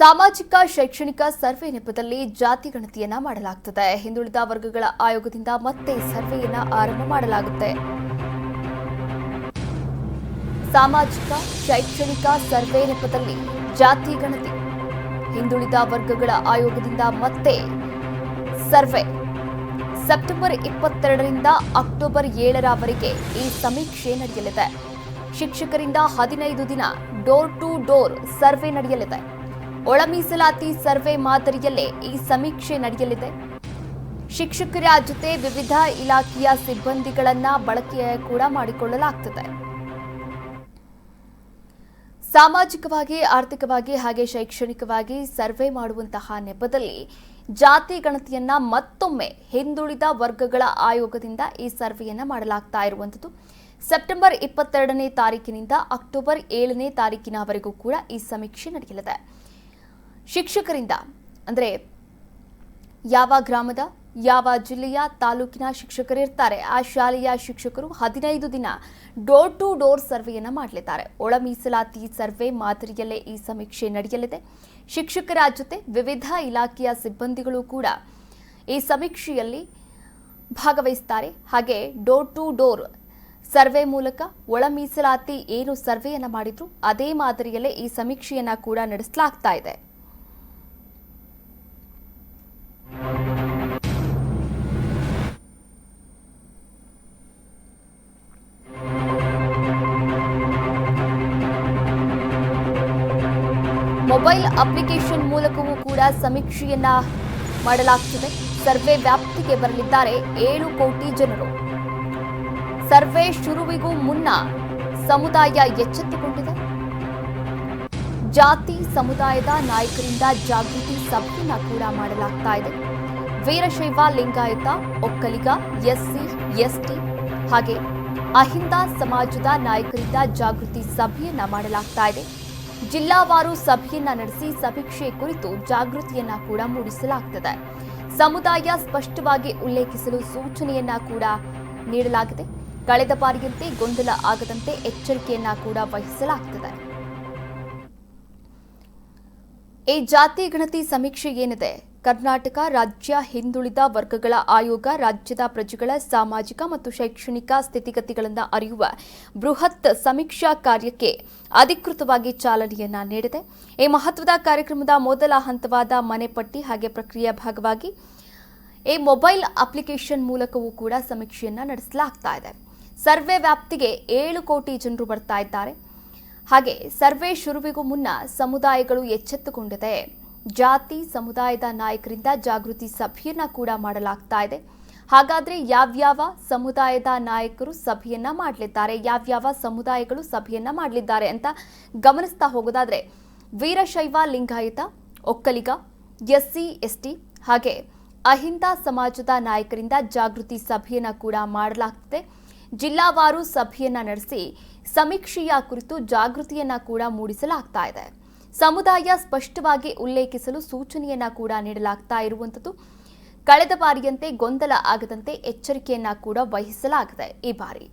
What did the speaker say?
ಸಾಮಾಜಿಕ, ಶೈಕ್ಷಣಿಕ ಸರ್ವೆ ನೆಪದಲ್ಲಿ ಜಾತಿ ಗಣತಿಯನ್ನ ಮಾಡಲಾಗುತ್ತದೆ ಹಿಂದುಳಿದ ವರ್ಗಗಳ ಆಯೋಗದಿಂದ ಮತ್ತೆ ಸರ್ವೆಯನ್ನ ಆರಂಭ ಮಾಡಲಾಗುತ್ತೆ. ಸಾಮಾಜಿಕ, ಶೈಕ್ಷಣಿಕ ಸರ್ವೆ ನೆಪದಲ್ಲಿ ಜಾತಿ ಗಣತಿ. ಹಿಂದುಳಿದ ವರ್ಗಗಳ ಆಯೋಗದಿಂದ ಮತ್ತೆ ಸರ್ವೆ. ಸೆಪ್ಟೆಂಬರ್ ಇಪ್ಪತ್ತೆರಡರಿಂದ ಅಕ್ಟೋಬರ್ ಏಳರವರೆಗೆ ಈ ಸಮೀಕ್ಷೆ ನಡೆಯಲಿದೆ. ಶಿಕ್ಷಕರಿಂದ ಹದಿನೈದು ದಿನ ಡೋರ್ ಟು ಡೋರ್ ಸರ್ವೆ ನಡೆಯಲಿದೆ. ಒಳ ಮೀಸಲಾತಿ ಸರ್ವೆ ಮಾದರಿಯಲ್ಲೇ ಈ ಸಮೀಕ್ಷೆ ನಡೆಯಲಿದೆ. ಶಿಕ್ಷಕರ ಜೊತೆ ವಿವಿಧ ಇಲಾಖೆಯ ಸಿಬ್ಬಂದಿಗಳನ್ನ ಬಳಕೆ ಕೂಡ ಮಾಡಿಕೊಳ್ಳಲಾಗ್ತದೆ. ಸಾಮಾಜಿಕವಾಗಿ, ಆರ್ಥಿಕವಾಗಿ ಹಾಗೆ ಶೈಕ್ಷಣಿಕವಾಗಿ ಸರ್ವೆ ಮಾಡುವಂತಹ ನೆಪದಲ್ಲಿ ಜಾತಿ ಗಣತಿಯನ್ನ ಮತ್ತೊಮ್ಮೆ ಹಿಂದುಳಿದ ವರ್ಗಗಳ ಆಯೋಗದಿಂದ ಈ ಸರ್ವೆಯನ್ನು ಮಾಡಲಾಗ್ತಾ ಇರುವಂಥದ್ದು. ಸೆಪ್ಟೆಂಬರ್ ಇಪ್ಪತ್ತೆರಡನೇ ತಾರೀಕಿನಿಂದ ಅಕ್ಟೋಬರ್ ಏಳನೇ ತಾರೀಕಿನವರೆಗೂ ಕೂಡ ಈ ಸಮೀಕ್ಷೆ ನಡೆಯಲಿದೆ. ಶಿಕ್ಷಕರಿಂದ. ಅಂದರೆ ಯಾವ ಗ್ರಾಮದ, ಯಾವ ಜಿಲ್ಲೆಯ ತಾಲೂಕಿನ ಶಿಕ್ಷಕರಿರ್ತಾರೆ. ಆ ಶಾಲೆಯ ಶಿಕ್ಷಕರು ಹದಿನೈದು ದಿನ ಡೋರ್ ಟು ಡೋರ್ ಸರ್ವೆಯನ್ನು ಮಾಡಲಿದ್ದಾರೆ. ಒಳ ಮೀಸಲಾತಿ ಸರ್ವೆ ಮಾದರಿಯಲ್ಲೇ ಈ ಸಮೀಕ್ಷೆ ನಡೆಯಲಿದೆ. ಶಿಕ್ಷಕರ ಜೊತೆ ವಿವಿಧ ಇಲಾಖೆಯ ಸಿಬ್ಬಂದಿಗಳು ಕೂಡ ಈ ಸಮೀಕ್ಷೆಯಲ್ಲಿ ಭಾಗವಹಿಸ್ತಾರೆ. ಹಾಗೆ ಡೋರ್ ಟು ಡೋರ್ ಸರ್ವೆ ಮೂಲಕ ಒಳ ಮೀಸಲಾತಿ ಏನು ಸರ್ವೆಯನ್ನು ಮಾಡಿದ್ರು, ಅದೇ ಮಾದರಿಯಲ್ಲೇ ಈ ಸಮೀಕ್ಷೆಯನ್ನು ಕೂಡ ನಡೆಸಲಾಗ್ತಾ ಇದೆ. ಮೊಬೈಲ್ ಅಪ್ಲಿಕೇಶನ್ ಮೂಲಕವೂ ಕೂಡ ಸಮೀಕ್ಷೆಯನ್ನ ಮಾಡಲಾಗ್ತಿದೆ. ಸರ್ವೆ ವ್ಯಾಪ್ತಿಗೆ ಬರಲಿದ್ದಾರೆ ಏಳು ಕೋಟಿ ಜನರು. ಸರ್ವೆ ಶುರುವಿಗೂ ಮುನ್ನ ಸಮುದಾಯ ಎಚ್ಚೆತ್ತುಕೊಂಡಿದೆ. ಜಾತಿ, ಸಮುದಾಯದ ನಾಯಕರಿಂದ ಜಾಗೃತಿ ಸಭೆಯನ್ನ ಕೂಡ ಮಾಡಲಾಗ್ತಾ ಇದೆ. ವೀರಶೈವ ಲಿಂಗಾಯತ, ಒಕ್ಕಲಿಗ, ಎಸ್ಸಿ, ಎಸ್ಟಿ ಹಾಗೆ ಅಹಿಂದ ಸಮಾಜದ ನಾಯಕರಿಂದ ಜಾಗೃತಿ ಸಭೆಯನ್ನ ಮಾಡಲಾಗ್ತಾ ಇದೆ. ಜಿಲ್ಲಾವಾರು ಸಭೆಯನ್ನ ನಡೆಸಿ ಸಮೀಕ್ಷೆ ಕುರಿತು ಜಾಗೃತಿಯನ್ನ ಕೂಡ ಮೂಡಿಸಲಾಗುತ್ತದೆ ಸಮುದಾಯ ಸ್ಪಷ್ಟವಾಗಿ ಉಲ್ಲೇಖಿಸಲು ಸೂಚನೆಯನ್ನ ಕೂಡ ನೀಡಲಾಗಿದೆ. ಕಳೆದ ಬಾರಿಯಂತೆ ಗೊಂದಲ ಆಗದಂತೆ ಎಚ್ಚರಿಕೆಯನ್ನ ಕೂಡ ವಹಿಸಲಾಗ್ತದೆ. ಈ ಜಾತಿ ಗಣತಿ ಸಮೀಕ್ಷೆ ಏನಿದೆ? ಕರ್ನಾಟಕ ರಾಜ್ಯ ಹಿಂದುಳಿದ ವರ್ಗಗಳ ಆಯೋಗ ರಾಜ್ಯದ ಪ್ರಜೆಗಳ ಸಾಮಾಜಿಕ ಮತ್ತು ಶೈಕ್ಷಣಿಕ ಸ್ಥಿತಿಗತಿಗಳನ್ನು ಅರಿಯುವ ಬೃಹತ್ ಸಮೀಕ್ಷಾ ಕಾರ್ಯಕ್ಕೆ ಅಧಿಕೃತವಾಗಿ ಚಾಲನೆಯನ್ನ ನೀಡಿದೆ. ಈ ಮಹತ್ವದ ಕಾರ್ಯಕ್ರಮದ ಮೊದಲ ಹಂತವಾದ ಮನೆ ಪಟ್ಟಿ ಹಾಗೆ ಪ್ರಕ್ರಿಯೆಯ ಭಾಗವಾಗಿ ಈ ಮೊಬೈಲ್ ಅಪ್ಲಿಕೇಶನ್ ಮೂಲಕವೂ ಕೂಡ ಸಮೀಕ್ಷೆಯನ್ನ ನಡೆಸಲಾಗ್ತಾ ಇದೆ. ಸರ್ವೆ ವ್ಯಾಪ್ತಿಗೆ ಏಳು ಕೋಟಿ ಜನರು ಬರ್ತಾ ಇದ್ದಾರೆ. ಹಾಗೆ ಸರ್ವೆ ಶುರುವಿಗೂ ಮುನ್ನ ಸಮುದಾಯಗಳು ಎಚ್ಚೆತ್ತುಕೊಂಡಿದೆ. ಜಾತಿ, ಸಮುದಾಯದ ನಾಯಕರಿಂದ ಜಾಗೃತಿ ಸಭೆಯನ್ನ ಕೂಡ ಮಾಡಲಾಗ್ತಾ ಇದೆ. ಹಾಗಾದ್ರೆ ಯಾವ್ಯಾವ ಸಮುದಾಯದ ನಾಯಕರು ಸಭೆಯನ್ನ ಮಾಡಲಿದ್ದಾರೆ, ಯಾವ್ಯಾವ ಸಮುದಾಯಗಳು ಸಭೆಯನ್ನ ಮಾಡಲಿದ್ದಾರೆ ಅಂತ ಗಮನಿಸ್ತಾ ಹೋಗೋದಾದ್ರೆ ವೀರಶೈವ ಲಿಂಗಾಯತ, ಒಕ್ಕಲಿಗ, ಎಸ್ಸಿ, ಎಸ್ಟಿ ಹಾಗೆ ಅಹಿಂದ ಸಮಾಜದ ನಾಯಕರಿಂದ ಜಾಗೃತಿ ಸಭೆಯನ್ನ ಕೂಡ ಮಾಡಲಾಗ್ತಿದೆ. ಜಿಲ್ಲಾವಾರು ಸಭೆಯನ್ನ ನಡೆಸಿ ಸಮೀಕ್ಷೆಯ ಕುರಿತು ಜಾಗೃತಿಯನ್ನ ಕೂಡ ಮೂಡಿಸಲಾಗ್ತಾ ಇದೆ. ಸಮುದಾಯ ಸ್ಪಷ್ಟವಾಗಿ ಉಲ್ಲೇಖಿಸಲು ಸೂಚನೆಯನ್ನ ಕೂಡ ನೀಡಲಾಗ್ತಾ ಇರುವಂಥದ್ದು. ಕಳೆದ ಬಾರಿಯಂತೆ ಗೊಂದಲ ಆಗದಂತೆ ಎಚ್ಚರಿಕೆಯನ್ನ ಕೂಡ ವಹಿಸಲಾಗಿದೆ ಈ ಬಾರಿ.